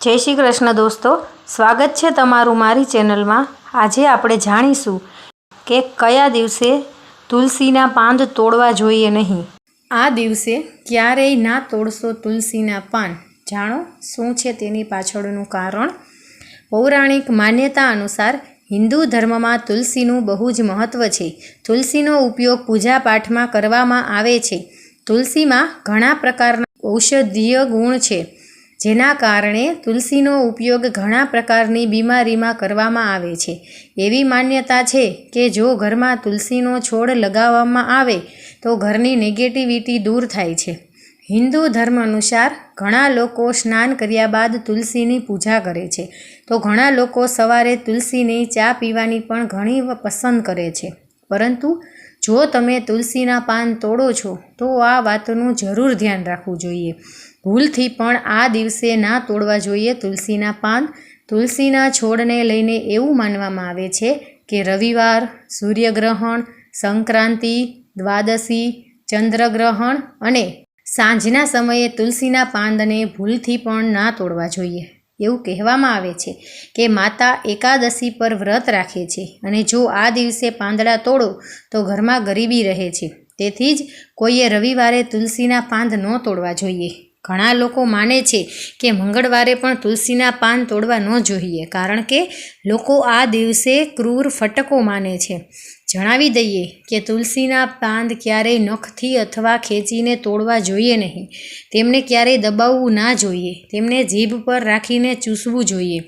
જય શ્રી કૃષ્ણ દોસ્તો. સ્વાગત છે તમારું મારી ચેનલમાં. આજે આપણે જાણીશું કે કયા દિવસે તુલસીના પાંદ તોડવા જોઈએ નહીં. આ દિવસે ક્યારેય ના તોડશો તુલસીના પાન જાણો, શું છે તેની પાછળનું કારણ? પૌરાણિક માન્યતા અનુસાર હિન્દુ ધર્મમાં તુલસીનું બહુ જ મહત્ત્વ છે. તુલસીનો ઉપયોગ પૂજાપાઠમાં કરવામાં આવે છે. તુલસીમાં ઘણા પ્રકારના ઔષધીય ગુણ છે. જેના કારણે તુલસીનો ઉપયોગ ઘણા પ્રકારની બીમારીમાં કરવામાં આવે છે. એવી માન્યતા છે કે જો ઘરમાં તુલસીનો છોડ લગાવવામાં આવે, તો ઘરની નેગેટિવિટી દૂર થાય છે. હિન્દુ ધર્મ અનુસાર ઘણા લોકો સ્નાન કર્યા બાદ તુલસીની પૂજા કરે છે. તો ઘણા લોકો સવારે તુલસીની ચા પીવાની પણ ઘણી પસંદ કરે છે. પરંતુ જો તમે તુલસીના પાન તોડો છો, તો આ વાતનું જરૂર ધ્યાન રાખવું જોઈએ. ભૂલથી પણ આ દિવસે ના તોડવા જોઈએ તુલસીના પાન. તુલસીના છોડને લઈને એવું માનવામાં આવે છે કે રવિવાર, સૂર્યગ્રહણ, સંક્રાંતિ, દ્વાદશી, ચંદ્રગ્રહણ અને સાંજના સમયે તુલસીના પાંદને ભૂલથી પણ ના તોડવા જોઈએ. એવું કહેવામાં આવે છે કે માતા એકાદશી પર વ્રત રાખે છે અને જો આ દિવસે પાંદડા તોડો, તો ઘરમાં ગરીબી રહે છે. તેથી જ કોઈએ રવિવારે તુલસીના પાંદ ન તોડવા જોઈએ. ઘણા લોકો માને છે કે મંગળવારે પણ તુલસીના પાન તોડવા ન જોઈએ, કારણ કે લોકો આ દિવસે ક્રૂર ફટકો માને છે. જણાવી દઈએ કે તુલસીના પાંદ ક્યારેય નખથી અથવા ખેંચીને તોડવા જોઈએ નહીં. તેમને ક્યારેય દબાવવું ના જોઈએ. તેમને જીભ પર રાખીને ચૂસવું જોઈએ.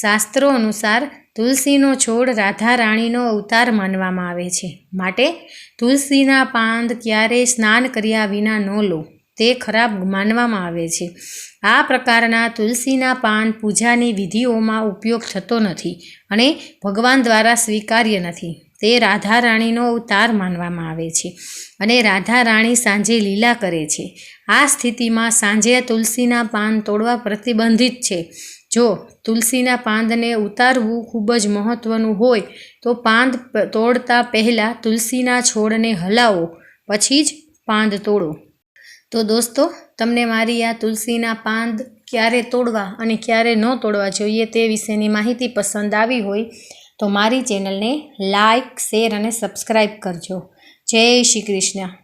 શાસ્ત્રો અનુસાર તુલસીનો છોડ રાધા રાણીનો અવતાર માનવામાં આવે છે. માટે તુલસીના પાંદ ક્યારેય સ્નાન કર્યા વિના ન લો. તે ખરાબ માનવામાં આવે છે. આ પ્રકારના તુલસીના પાન પૂજાની વિધિઓમાં ઉપયોગ થતો નથી અને ભગવાન દ્વારા સ્વીકાર્ય નથી. તે રાધા રાણીનો અવતાર માનવામાં આવે છે અને રાધા રાણી સાંજે લીલા કરે છે. આ સ્થિતિમાં સાંજે તુલસીના પાન તોડવા પ્રતિબંધિત છે. જો તુલસીના પાંદને ઉતારવું ખૂબ જ મહત્ત્વનું હોય, તો પાંદ તોડતા પહેલાં તુલસીના છોડને હલાવો, પછી જ પાંદ તોડો. તો દોસ્તો, તમને મારી આ તુલસીના પાંદ ક્યારે તોડવા અને ક્યારે ન તોડવા જોઈએ તે વિશેની માહિતી પસંદ આવી હોય તો મારી ચેનલને લાઇક શેર અને સબસ્ક્રાઈબ કરજો. જય શ્રી કૃષ્ણ.